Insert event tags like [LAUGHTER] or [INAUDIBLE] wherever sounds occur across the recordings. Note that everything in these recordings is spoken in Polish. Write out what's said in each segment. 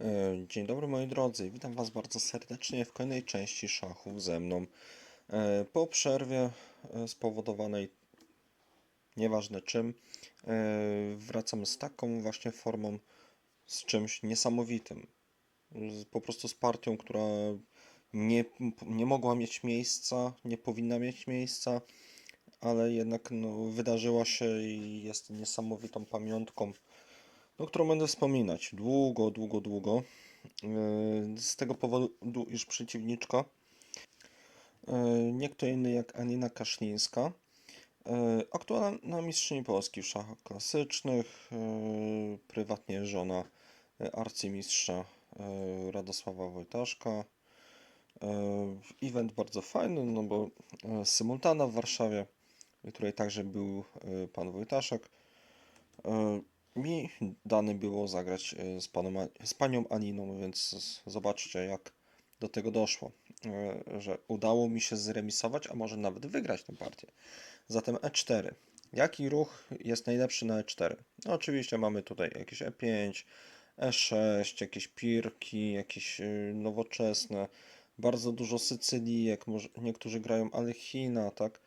E, Dzień dobry moi drodzy, witam Was bardzo serdecznie w kolejnej części szachów ze mną. E, Po przerwie e, spowodowanej nieważne czym, wracam z taką właśnie formą, z czymś niesamowitym. Po prostu z partią, która nie, nie mogła mieć miejsca, nie powinna mieć miejsca, ale jednak no, wydarzyła się i jest niesamowitą pamiątką no, którą będę wspominać długo, długo, długo. Yy, Z tego powodu, iż przeciwniczka, yy, nie kto inny jak Anina Kaszlińska, yy, aktualna mistrzyni Polski w szachach klasycznych, prywatnie żona arcymistrza Radosława Wojtaszka. Event bardzo fajny, no bo symultana w Warszawie, w której także był pan Wojtaszek. Mi dane było zagrać e, z, panem, z panią Aniną, więc zobaczcie, jak do tego doszło, e, że udało mi się zremisować, a może nawet wygrać tę partię. Zatem E4. Jaki ruch jest najlepszy na E4? No, oczywiście mamy tutaj jakieś E5, E6, jakieś pirki, jakieś e, nowoczesne, bardzo dużo Sycylijek, może niektórzy grają Alechina, tak?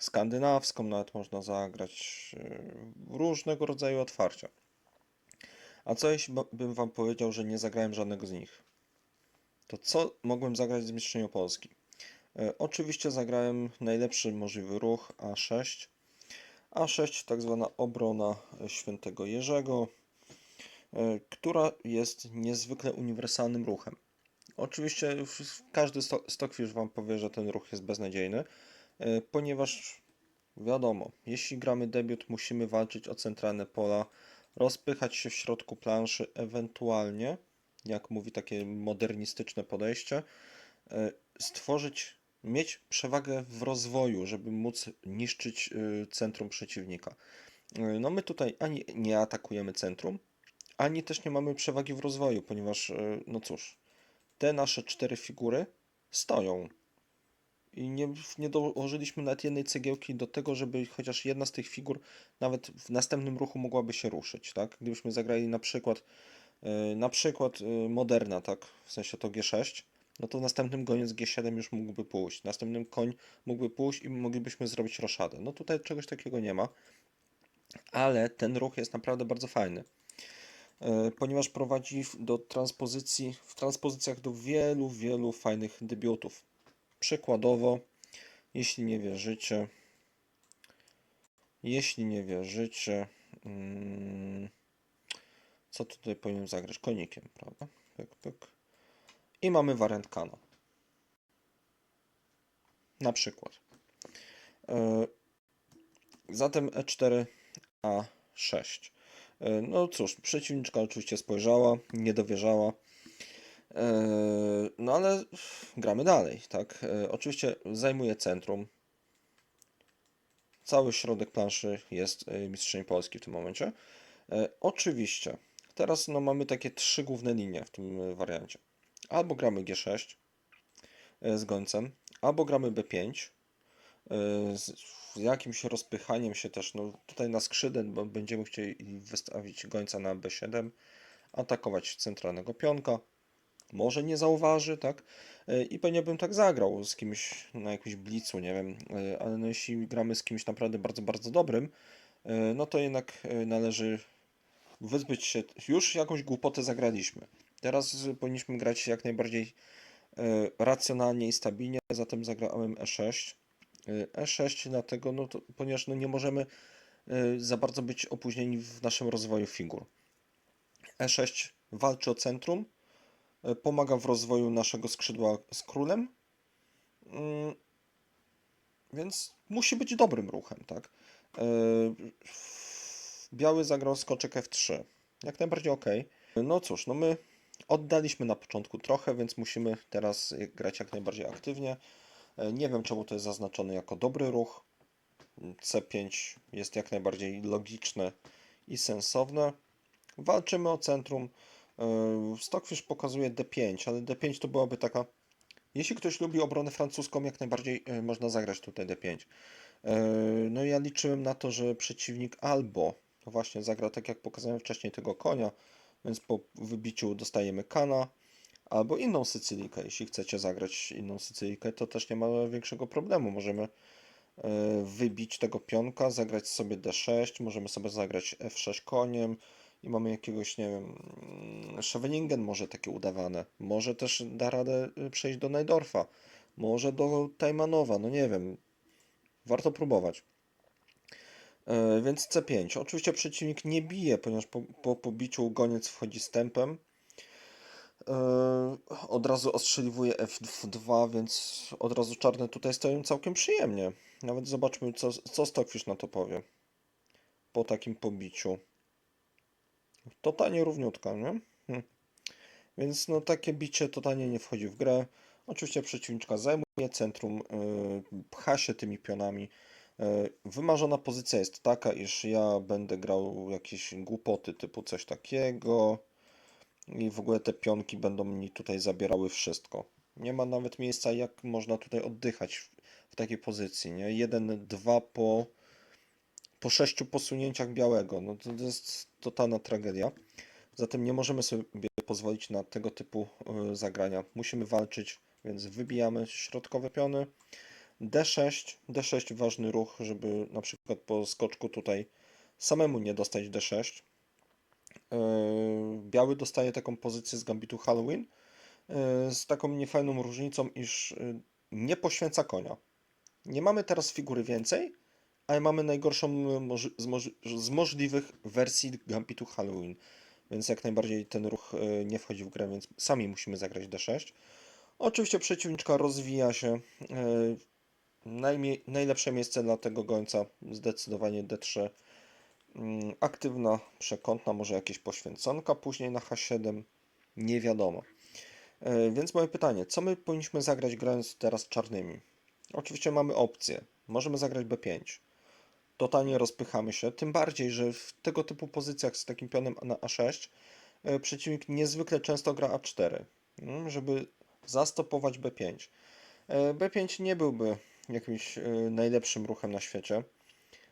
Skandynawską nawet można zagrać, yy, różnego rodzaju otwarcia. A co jeśli bym wam powiedział, że nie zagrałem żadnego z nich? To co mogłem zagrać z mistrzynią Polski? E, Oczywiście zagrałem najlepszy możliwy ruch A6. A6 tak zwana obrona e, świętego Jerzego, e, która jest niezwykle uniwersalnym ruchem. Oczywiście każdy sto- stokwisz wam powie, że ten ruch jest beznadziejny, ponieważ wiadomo, jeśli gramy debiut, musimy walczyć o centralne pola, rozpychać się w środku planszy, ewentualnie, jak mówi takie modernistyczne podejście, e, stworzyć, mieć przewagę w rozwoju, żeby móc niszczyć e, centrum przeciwnika. E, No my tutaj ani nie atakujemy centrum, ani też nie mamy przewagi w rozwoju, ponieważ, e, no cóż, te nasze cztery figury stoją i nie, nie dołożyliśmy nawet jednej cegiełki do tego, żeby chociaż jedna z tych figur nawet w następnym ruchu mogłaby się ruszyć, tak? Gdybyśmy zagrali na przykład e, na przykład e, Moderna, tak? W sensie to G6, no to w następnym goniec G7 już mógłby pójść. Następnym koń mógłby pójść i moglibyśmy zrobić roszadę. No tutaj czegoś takiego nie ma, ale ten ruch jest naprawdę bardzo fajny e, ponieważ prowadzi do transpozycji, w transpozycjach do wielu, wielu fajnych debiutów. Przykładowo, jeśli nie wierzycie, jeśli nie wierzycie, mm, co tutaj powinien zagrać? Konikiem, prawda? Pyk, pyk. I mamy wariant Kano. Na przykład. E, Zatem E E4, A6. E, No cóż, przeciwniczka oczywiście spojrzała, nie dowierzała. E, No ale gramy dalej, tak? E, Oczywiście zajmuje centrum. Cały środek planszy jest e, mistrzyni Polski w tym momencie. Oczywiście, teraz no, mamy takie trzy główne linie w tym wariancie. Albo gramy G6 e, z gońcem, albo gramy B5 e, z jakimś rozpychaniem się też, no tutaj na skrzydłem, bo będziemy chcieli wystawić gońca na B7, atakować centralnego pionka, może nie zauważy, tak? E, I pewnie bym tak zagrał z kimś na jakimś blicu, nie wiem, e, ale no jeśli gramy z kimś naprawdę bardzo, bardzo dobrym, e, no to jednak należy wyzbyć się, już jakąś głupotę zagraliśmy. Teraz powinniśmy grać jak najbardziej racjonalnie i stabilnie, zatem zagrałem E6. E, E6 dlatego, no to, ponieważ no nie możemy za bardzo być opóźnieni w naszym rozwoju figur. E6 walczy o centrum, pomaga w rozwoju naszego skrzydła z królem, mm, więc musi być dobrym ruchem, tak? E, Biały zagrał skoczek F3. Jak najbardziej ok. No cóż, no my oddaliśmy na początku trochę, więc musimy teraz grać jak najbardziej aktywnie. E, Nie wiem, czemu to jest zaznaczone jako dobry ruch. C5 jest jak najbardziej logiczne i sensowne. Walczymy o centrum. E, Stockfish pokazuje D5, ale D5 to byłaby taka. Jeśli ktoś lubi obronę francuską, jak najbardziej e, można zagrać tutaj D5. E, No ja liczyłem na to, że przeciwnik albo właśnie zagra tak jak pokazałem wcześniej tego konia, więc po wybiciu dostajemy kana albo inną Sycylijkę. Jeśli chcecie zagrać inną Sycylijkę, to też nie ma większego problemu. Możemy wybić tego pionka, zagrać sobie D6, możemy sobie zagrać F6 koniem i mamy jakiegoś, nie wiem, mm, Scheveningen może takie udawane. Może też da radę y, przejść do Najdorfa. Może do Tajmanowa, no nie wiem. Warto próbować. E, Więc C5. Oczywiście przeciwnik nie bije, ponieważ po, po pobiciu goniec wchodzi z tempem. E, Od razu ostrzeliwuje F2, więc od razu czarne tutaj stoją całkiem przyjemnie. Nawet zobaczmy, co, co Stockfish na to powie. Po takim pobiciu. Totalnie równiutka, nie? Hm. Więc no takie bicie totalnie nie wchodzi w grę. Oczywiście przeciwniczka zajmuje centrum, yy, pcha się tymi pionami. Yy, Wymarzona pozycja jest taka, iż ja będę grał jakieś głupoty typu coś takiego i w ogóle te pionki będą mi tutaj zabierały wszystko. Nie ma nawet miejsca, jak można tutaj oddychać w, w takiej pozycji, nie? Jeden, dwa po, po sześciu posunięciach białego. No to, to jest totalna tragedia. Zatem nie możemy sobie pozwolić na tego typu y, zagrania. Musimy walczyć, więc wybijamy środkowe piony. D6, D6 ważny ruch, żeby na przykład po skoczku tutaj samemu nie dostać D6. Yy, Biały dostaje taką pozycję z gambitu Halloween yy, z taką niefajną różnicą, iż nie poświęca konia. Nie mamy teraz figury więcej, ale mamy najgorszą z, z możliwych wersji gambitu Halloween. Więc jak najbardziej ten ruch yy, nie wchodzi w grę, więc sami musimy zagrać D6. Oczywiście przeciwniczka rozwija się. yy, Najmie- najlepsze miejsce dla tego gońca zdecydowanie D3. Mm, Aktywna, przekątna, może jakieś poświęconka później na H7. Nie wiadomo. E, Więc moje pytanie, co my powinniśmy zagrać grając teraz czarnymi? Oczywiście mamy opcję. Możemy zagrać B5. Totalnie rozpychamy się, tym bardziej, że w tego typu pozycjach z takim pionem na A6 e, przeciwnik niezwykle często gra A4, mm, żeby zastopować B5. E, B5 nie byłby jakimś e, najlepszym ruchem na świecie.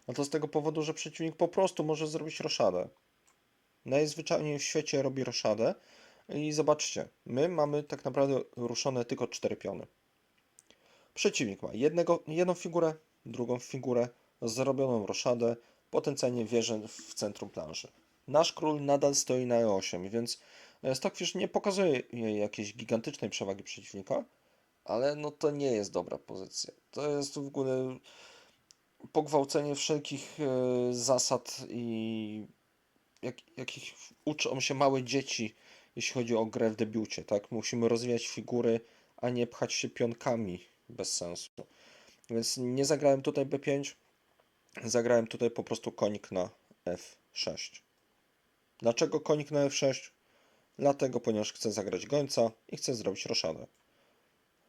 A to z tego powodu, że przeciwnik po prostu może zrobić roszadę. Najzwyczajniej w świecie robi roszadę i zobaczcie, my mamy tak naprawdę ruszone tylko cztery piony. Przeciwnik ma jednego, jedną figurę, drugą figurę, zrobioną roszadę, potencjalnie wieżę w centrum planszy. Nasz król nadal stoi na E8, więc e, Stockfish nie pokazuje jakiejś gigantycznej przewagi przeciwnika, ale no to nie jest dobra pozycja. To jest w ogóle pogwałcenie wszelkich e, zasad i jak, jakich uczą się małe dzieci, jeśli chodzi o grę w debiucie, tak? Musimy rozwijać figury, a nie pchać się pionkami bez sensu. Więc nie zagrałem tutaj B5, zagrałem tutaj po prostu konik na F6. Dlaczego konik na F6? Dlatego, ponieważ chcę zagrać gońca i chcę zrobić roszadę.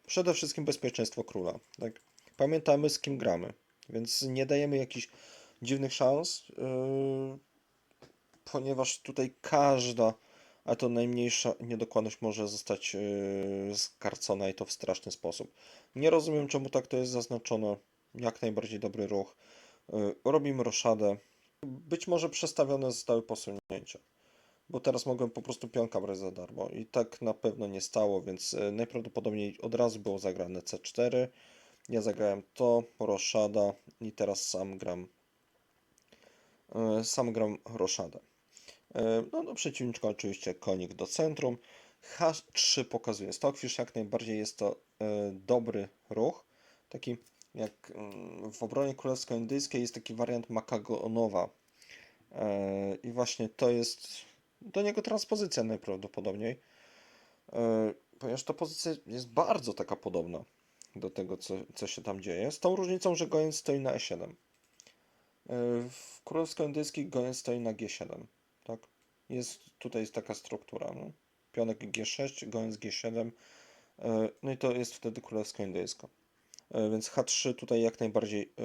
Przede wszystkim bezpieczeństwo króla. Tak? Pamiętamy z kim gramy, więc nie dajemy jakichś dziwnych szans, yy, ponieważ tutaj każda, a to najmniejsza niedokładność może zostać yy, skarcona i to w straszny sposób. Nie rozumiem czemu tak to jest zaznaczone. Jak najbardziej dobry ruch. Yy, robimy roszadę. Być może przestawione zostały posunięcia. Bo teraz mogłem po prostu pionka brać za darmo i tak na pewno nie stało, więc e, najprawdopodobniej od razu było zagrane C4. Ja zagrałem to, roszada i teraz sam gram e, sam gram roszadę. No, no przeciwniczka oczywiście konik do centrum. H3 pokazuje Stockfish, jak najbardziej jest to dobry ruch. Taki jak mm, w obronie królewsko-indyjskiej jest taki wariant Makagonowa. E, I właśnie to jest do niego transpozycja najprawdopodobniej, e, ponieważ ta pozycja jest bardzo taka podobna do tego, co, co się tam dzieje, z tą różnicą, że goniec stoi na E7. E, W królewsko-indyjskiej goniec stoi na G7, tak? Jest, tutaj jest taka struktura, no? Pionek G6, goniec G7, e, no i to jest wtedy królewsko-indyjska. E, Więc H3 tutaj jak najbardziej e,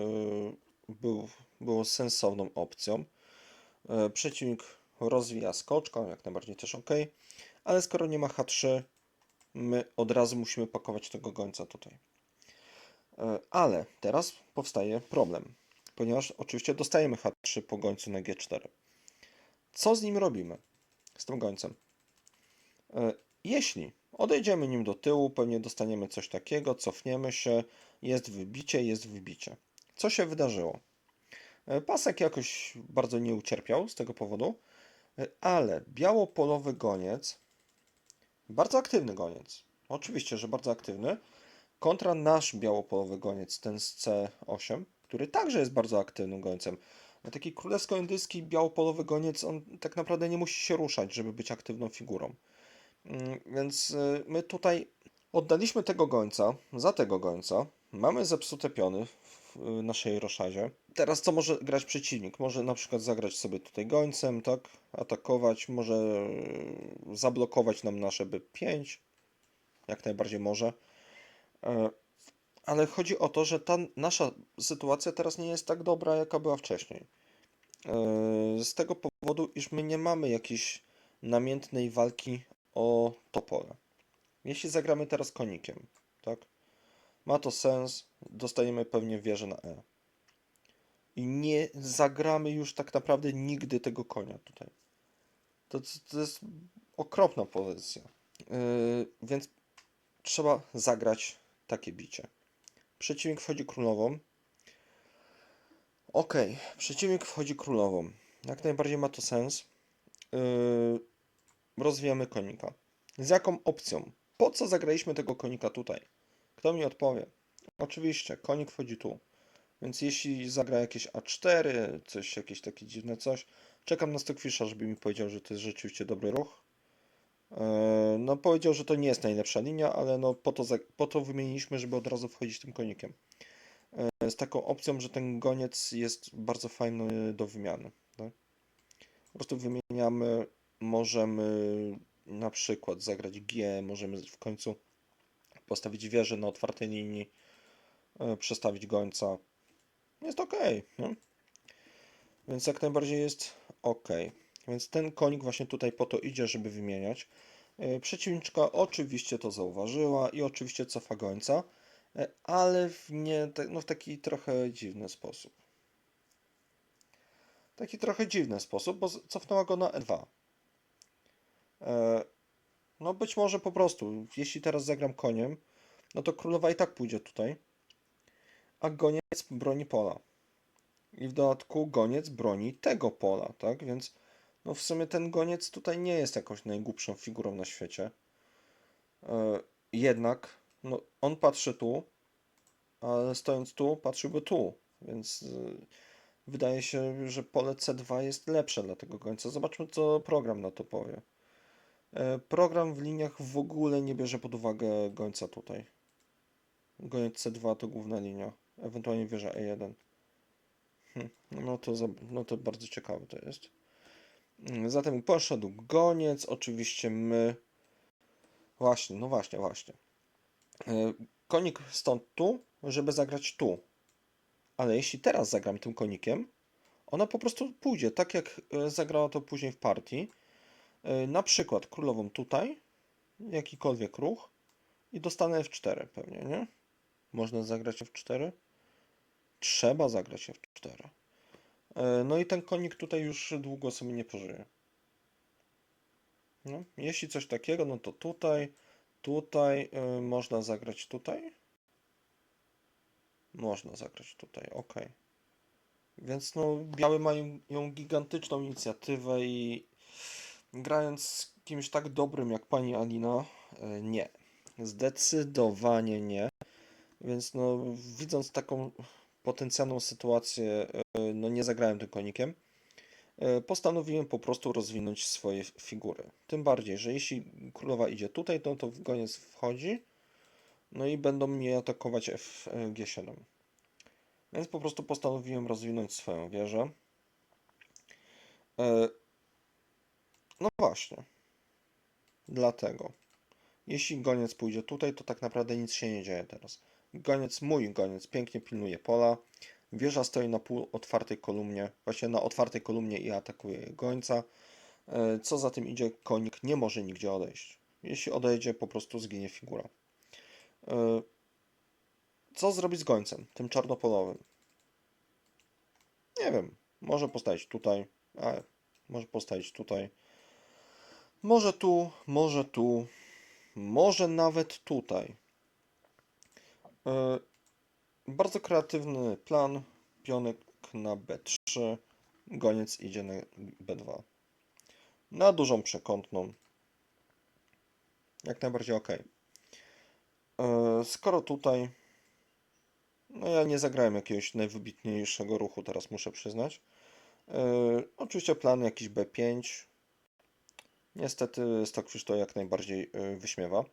był, było sensowną opcją. E, Przeciwnik rozwija skoczką, jak najbardziej też ok, ale skoro nie ma H3, my od razu musimy pakować tego gońca tutaj. Ale teraz powstaje problem, ponieważ oczywiście dostajemy H3 po gońcu na G4. Co z nim robimy? z tym gońcem. Jeśli odejdziemy nim do tyłu, pewnie dostaniemy coś takiego, cofniemy się, jest wybicie, jest wybicie. Co się wydarzyło? E, Pasek jakoś bardzo nie ucierpiał z tego powodu, e, ale białopolowy goniec, bardzo aktywny goniec, oczywiście, że bardzo aktywny, kontra nasz białopolowy goniec, ten z C8, który także jest bardzo aktywnym gońcem. Taki królewsko-indyjski białopolowy goniec, on tak naprawdę nie musi się ruszać, żeby być aktywną figurą. Mm, Więc y, my tutaj oddaliśmy tego gońca za tego gońca. Mamy zepsute piony w naszej roszadzie. Teraz co może grać przeciwnik? Może na przykład zagrać sobie tutaj gońcem, tak? Atakować, może y, zablokować nam nasze B5. Jak najbardziej może. E, Ale chodzi o to, że ta nasza sytuacja teraz nie jest tak dobra, jaka była wcześniej. E, Z tego powodu, iż my nie mamy jakiejś namiętnej walki o to pole. Jeśli zagramy teraz konikiem, tak? Ma to sens, dostajemy pewnie wieżę na E. I nie zagramy już tak naprawdę nigdy tego konia tutaj. To, to jest okropna pozycja. Yy, więc trzeba zagrać takie bicie. Przeciwnik wchodzi królową. Ok, przeciwnik wchodzi królową. Jak najbardziej ma to sens. Yy, rozwijamy konika. Z jaką opcją? Po co zagraliśmy tego konika tutaj? Kto mi odpowie? Oczywiście, konik wchodzi tu. Więc jeśli zagra jakieś A4, coś, jakieś takie dziwne coś, czekam na Stockfisha, żeby mi powiedział, że to jest rzeczywiście dobry ruch. Eee, No powiedział, że to nie jest najlepsza linia, ale no po to, po to wymieniliśmy, żeby od razu wchodzić tym konikiem. Eee, Z taką opcją, że ten goniec jest bardzo fajny do wymiany. Tak? Po prostu wymieniamy, możemy na przykład zagrać G, możemy w końcu postawić wieżę na otwartej linii, e, przestawić gońca. Jest ok, nie? Więc jak najbardziej jest ok. Więc ten konik właśnie tutaj po to idzie, żeby wymieniać. E, Przeciwniczka oczywiście to zauważyła i oczywiście cofa gońca, e, ale w, nie, no w taki trochę dziwny sposób. Taki trochę dziwny sposób, bo cofnęła go na E2. E, No być może po prostu, jeśli teraz zagram koniem, no to królowa i tak pójdzie tutaj, a goniec broni pola. I w dodatku goniec broni tego pola, tak? Więc no w sumie ten goniec tutaj nie jest jakąś najgłupszą figurą na świecie. E, jednak no, on patrzy tu, ale stojąc tu, patrzyłby tu, więc y, wydaje się, że pole C2 jest lepsze dla tego gońca. Zobaczmy, co program na to powie. E, Program w liniach w ogóle nie bierze pod uwagę gońca tutaj. Goniec C2 to główna linia, ewentualnie wieża E1. Hm, No to, za- no to bardzo ciekawe to jest. Mm, Zatem poszedł goniec, oczywiście my... Właśnie, no właśnie, właśnie. E, Konik stąd tu, żeby zagrać tu. Ale jeśli teraz zagram tym konikiem, ona po prostu pójdzie, tak jak e, zagrała to później w partii. E, Na przykład królową tutaj, jakikolwiek ruch i dostanę F4 pewnie, nie? Można zagrać F4? Trzeba zagrać F4. E, No i ten konik tutaj już długo sobie nie pożyje. No, jeśli coś takiego, no to tutaj, tutaj y, można zagrać tutaj. Można zagrać tutaj, ok. Więc no, białe mają ją gigantyczną inicjatywę i grając z kimś tak dobrym jak pani Alina, y, nie. Zdecydowanie nie. Więc no, widząc taką potencjalną sytuację, y, no nie zagrałem tym konikiem. E, postanowiłem po prostu rozwinąć swoje figury. Tym bardziej, że jeśli królowa idzie tutaj, no to goniec wchodzi, no i będą mnie atakować F, e, G7. Więc po prostu postanowiłem rozwinąć swoją wieżę. No właśnie. Dlatego. Jeśli goniec pójdzie tutaj, to tak naprawdę nic się nie dzieje teraz. Goniec, mój goniec, pięknie pilnuje pola. Wieża stoi na pół otwartej kolumnie, właśnie na otwartej kolumnie i atakuje gońca. E, Co za tym idzie, konik nie może nigdzie odejść. Jeśli odejdzie, po prostu zginie figura. E, Co zrobić z gońcem, tym czarnopolowym? Nie wiem. Może postawić tutaj, a może postawić tutaj. Może tu, może tu, może nawet tutaj. E, Bardzo kreatywny plan. Pionek na B3. Goniec idzie na B2. Na dużą przekątną. Jak najbardziej ok. Skoro tutaj. No ja nie zagrałem jakiegoś najwybitniejszego ruchu, teraz muszę przyznać. E, Oczywiście plan jakiś B5. Niestety Stockfish to jak najbardziej e, wyśmiewa.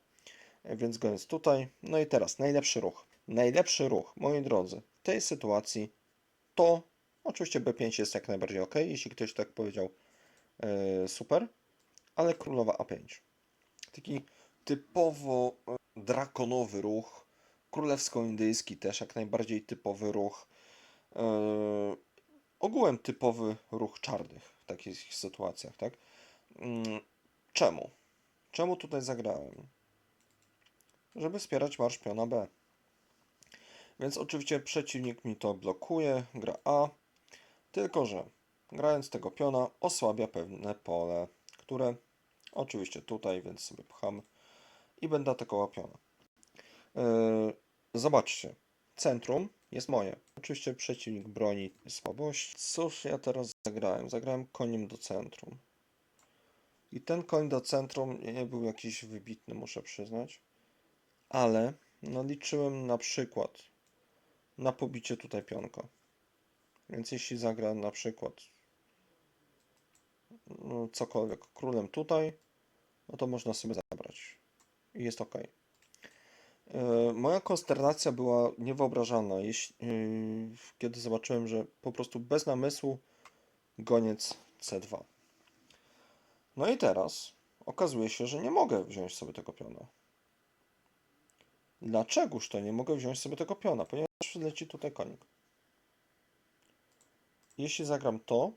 Więc goniec tutaj. No i teraz najlepszy ruch. Najlepszy ruch, moi drodzy, w tej sytuacji to oczywiście B5 jest jak najbardziej ok, jeśli ktoś tak powiedział, e, super, ale królowa A5. Taki typowo e, drakonowy ruch, królewsko-indyjski też jak najbardziej typowy ruch. Ogółem typowy ruch czarnych w takich sytuacjach, tak? Czemu? Czemu tutaj zagrałem? Żeby wspierać marsz piona B. Więc oczywiście przeciwnik mi to blokuje, gra A, tylko że grając tego piona osłabia pewne pole, które oczywiście tutaj, więc sobie pcham i będę atakował piona. Yy, zobaczcie, centrum jest moje. Oczywiście przeciwnik broni słabość. Cóż ja teraz zagrałem? Zagrałem koniem do centrum. I ten koń do centrum nie był jakiś wybitny, muszę przyznać. Ale no, liczyłem na przykład na pobicie tutaj pionka. Więc jeśli zagra na przykład no, cokolwiek królem tutaj, no to można sobie zabrać. I jest ok. Moja konsternacja była niewyobrażalna, jeśli, yy, kiedy zobaczyłem, że po prostu bez namysłu goniec C2. No i teraz okazuje się, że nie mogę wziąć sobie tego piona. Dlaczegoż to nie mogę wziąć sobie tego piona? Ponieważ leci tutaj konik. Jeśli zagram to,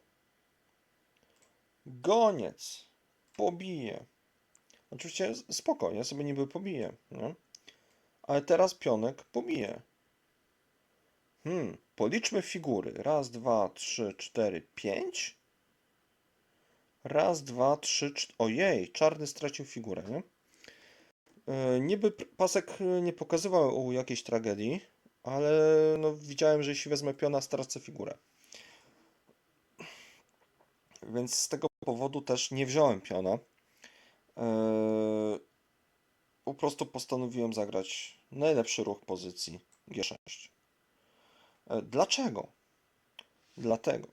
goniec pobije. Oczywiście spoko, ja sobie niby pobiję, nie? Ale teraz pionek pobije. Hmm, policzmy figury. Raz, dwa, trzy, cztery, pięć. Raz, dwa, trzy, cztery. Ojej, czarny stracił figurę, nie? E, Niby pasek e, nie pokazywał jakiejś tragedii, ale no, widziałem, że jeśli wezmę piona, stracę figurę. Więc z tego powodu też nie wziąłem piona. Eee, po prostu postanowiłem zagrać najlepszy ruch pozycji G6. E, Dlaczego? Dlatego,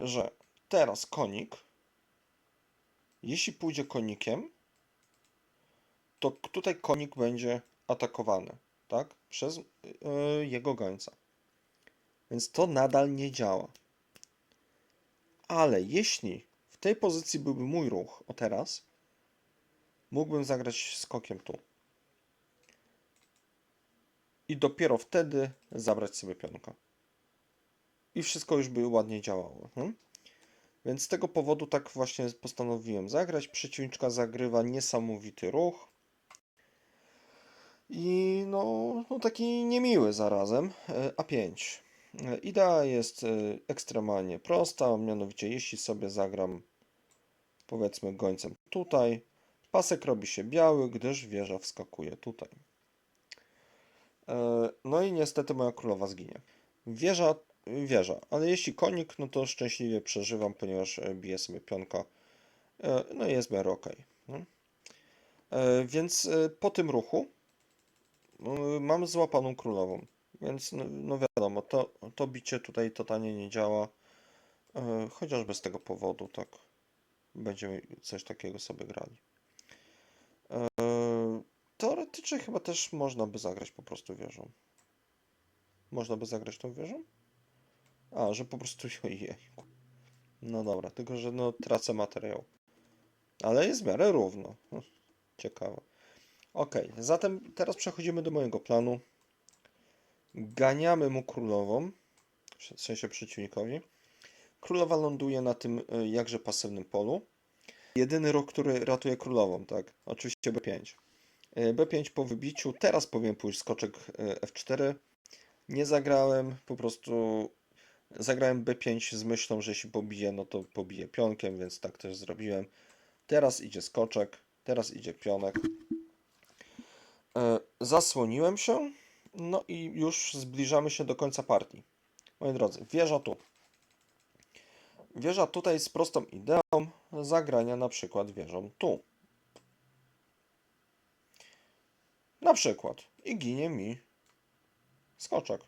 że teraz konik, jeśli pójdzie konikiem, to tutaj konik będzie atakowany, tak? Przez e, jego gońca. Więc to nadal nie działa. Ale jeśli w tej pozycji byłby mój ruch, o teraz, mógłbym zagrać skokiem tu. I dopiero wtedy zabrać sobie pionka. I wszystko już by ładnie działało. hmm? Więc z tego powodu tak właśnie postanowiłem zagrać. Przeciwniczka zagrywa niesamowity ruch. I no, no taki niemiły zarazem. e, A5. E, Idea jest e, ekstremalnie prosta, mianowicie jeśli sobie zagram powiedzmy gońcem tutaj, pasek robi się biały, gdyż wieża wskakuje tutaj. No i niestety moja królowa zginie. Wieża, wieża, ale jeśli konik, no to szczęśliwie przeżywam, ponieważ e, bije sobie pionka. E, No i jest miarę ok. Więc e, po tym ruchu e, mam złapaną królową. Więc no, no wiadomo, to, to bicie tutaj totalnie nie działa. Chociażby z tego powodu, tak. Będziemy coś takiego sobie grali. Teoretycznie chyba też można by zagrać po prostu wieżą. Można by zagrać tą wieżą? A, że po prostu [LAUGHS] ojej. No dobra, tylko że no tracę materiał. Ale jest w miarę równo. Hm, Ciekawe. Ok, zatem teraz przechodzimy do mojego planu. Ganiamy mu królową, w sensie przeciwnikowi. Królowa ląduje na tym y, jakże pasywnym polu. Jedyny ruch, który ratuje królową, tak? Oczywiście B5. Y, B5 po wybiciu. Teraz powinien pójść skoczek y, F4. Nie zagrałem, po prostu zagrałem B5 z myślą, że jeśli pobije, no to pobije pionkiem, więc tak też zrobiłem. Teraz idzie skoczek, teraz idzie pionek. E, Zasłoniłem się, no i już zbliżamy się do końca partii. Moi drodzy, wieża tu. Wieża tutaj z prostą ideą zagrania na przykład wieżą tu. Na przykład. I ginie mi skoczek.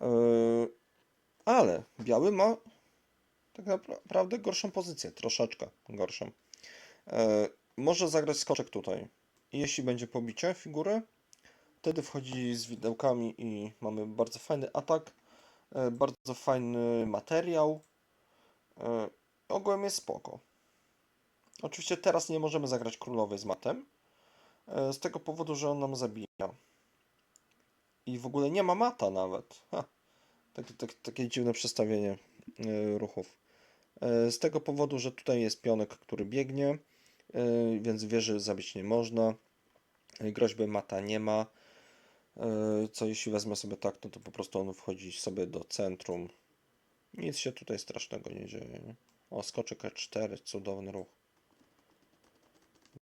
Yy, ale biały ma tak naprawdę gorszą pozycję, troszeczkę gorszą. Yy, może zagrać skoczek tutaj. Jeśli będzie pobicie figury, wtedy wchodzi z widełkami i mamy bardzo fajny atak, yy, bardzo fajny materiał. Yy, ogółem jest spoko. Oczywiście teraz nie możemy zagrać królowej z matem, z tego powodu, że on nam zabija. I w ogóle nie ma mata nawet. Ha. Tak, tak, takie dziwne przestawienie y, ruchów. Y, z tego powodu, że tutaj jest pionek, który biegnie, y, więc wieży zabić nie można. Groźby mata nie ma. Co jeśli wezmę sobie tak, no to po prostu on wchodzi sobie do centrum. Nic się tutaj strasznego nie dzieje. Nie? O, skoczek E4, cudowny ruch.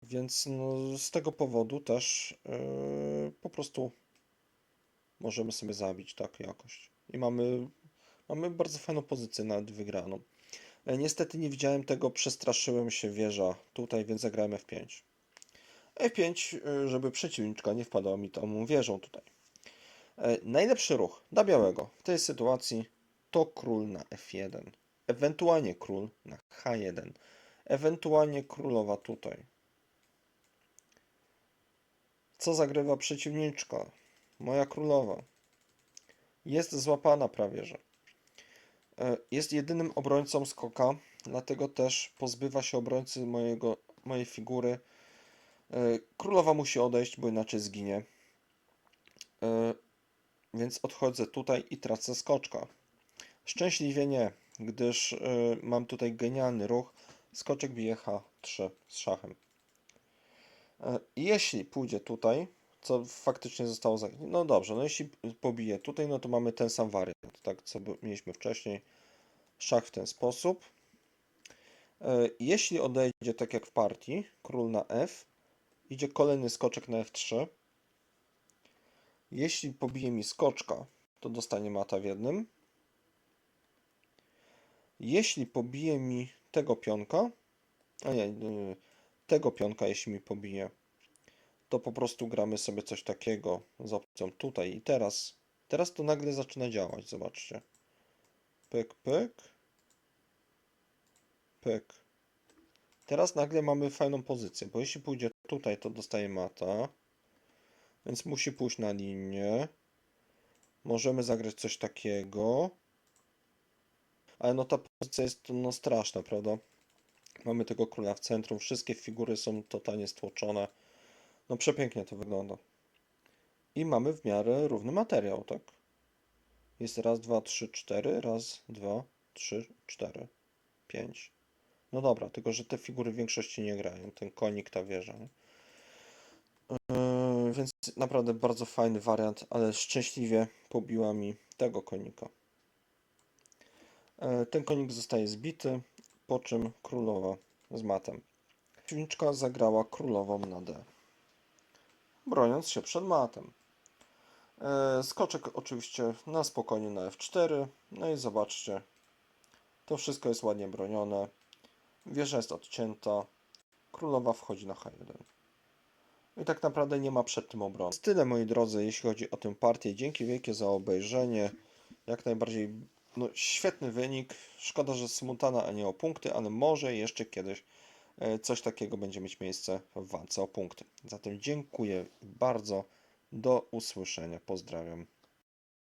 Więc no, z tego powodu też y, po prostu możemy sobie zabić tak jakoś. I mamy, mamy bardzo fajną pozycję, nawet wygraną. E, Niestety nie widziałem tego, przestraszyłem się wieża tutaj, więc zagrałem F5. F5, y, żeby przeciwniczka nie wpadała mi tą wieżą tutaj. E, Najlepszy ruch dla białego w tej sytuacji to król na F1. Ewentualnie król na H1. Ewentualnie królowa tutaj. Co zagrywa przeciwniczka? Moja królowa. Jest złapana prawie, że. E, Jest jedynym obrońcą skoka, dlatego też pozbywa się obrońcy mojego, mojej figury. E, Królowa musi odejść, bo inaczej zginie. E, Więc odchodzę tutaj i tracę skoczka. Szczęśliwie nie, gdyż mam tutaj genialny ruch. Skoczek bije H3 z szachem. Jeśli pójdzie tutaj, co faktycznie zostało za... No dobrze, no jeśli pobije tutaj, no to mamy ten sam wariant, tak co mieliśmy wcześniej. Szach w ten sposób. E, Jeśli odejdzie tak jak w partii, król na F, idzie kolejny skoczek na F3. Jeśli pobije mi skoczka, to dostanie mata w jednym. Jeśli pobije mi tego pionka, a nie, tego pionka, jeśli mi pobije, to po prostu gramy sobie coś takiego z opcją tutaj i teraz. Teraz to nagle zaczyna działać, zobaczcie. Pyk, pyk. Pyk. Teraz nagle mamy fajną pozycję, bo jeśli pójdzie tutaj, to dostaje mata. Więc musi pójść na linię. Możemy zagrać coś takiego. Ale no ta pozycja jest no straszna, prawda? Mamy tego króla w centrum, wszystkie figury są totalnie stłoczone. No przepięknie to wygląda. I mamy w miarę równy materiał, tak? Jest raz, dwa, trzy, cztery, raz, dwa, trzy, cztery, pięć. No dobra, tylko że te figury w większości nie grają. Ten konik, ta wieża. Nie? Yy, więc naprawdę bardzo fajny wariant, ale szczęśliwie pobiła mi tego konika. Yy, ten konik zostaje zbity, po czym królowa z matem. Przeciwniczka zagrała królową na D broniąc się przed matem. E, Skoczek oczywiście na spokojnie na F4. No i zobaczcie, to wszystko jest ładnie bronione. Wieża jest odcięta. Królowa wchodzi na H1. I tak naprawdę nie ma przed tym obrony. Tyle moi drodzy, jeśli chodzi o tę partię. Dzięki wielkie za obejrzenie. Jak najbardziej no, świetny wynik. Szkoda, że smutana, a nie o punkty, ale może jeszcze kiedyś coś takiego będzie mieć miejsce w walce o punkty. Zatem dziękuję bardzo. Do usłyszenia. Pozdrawiam.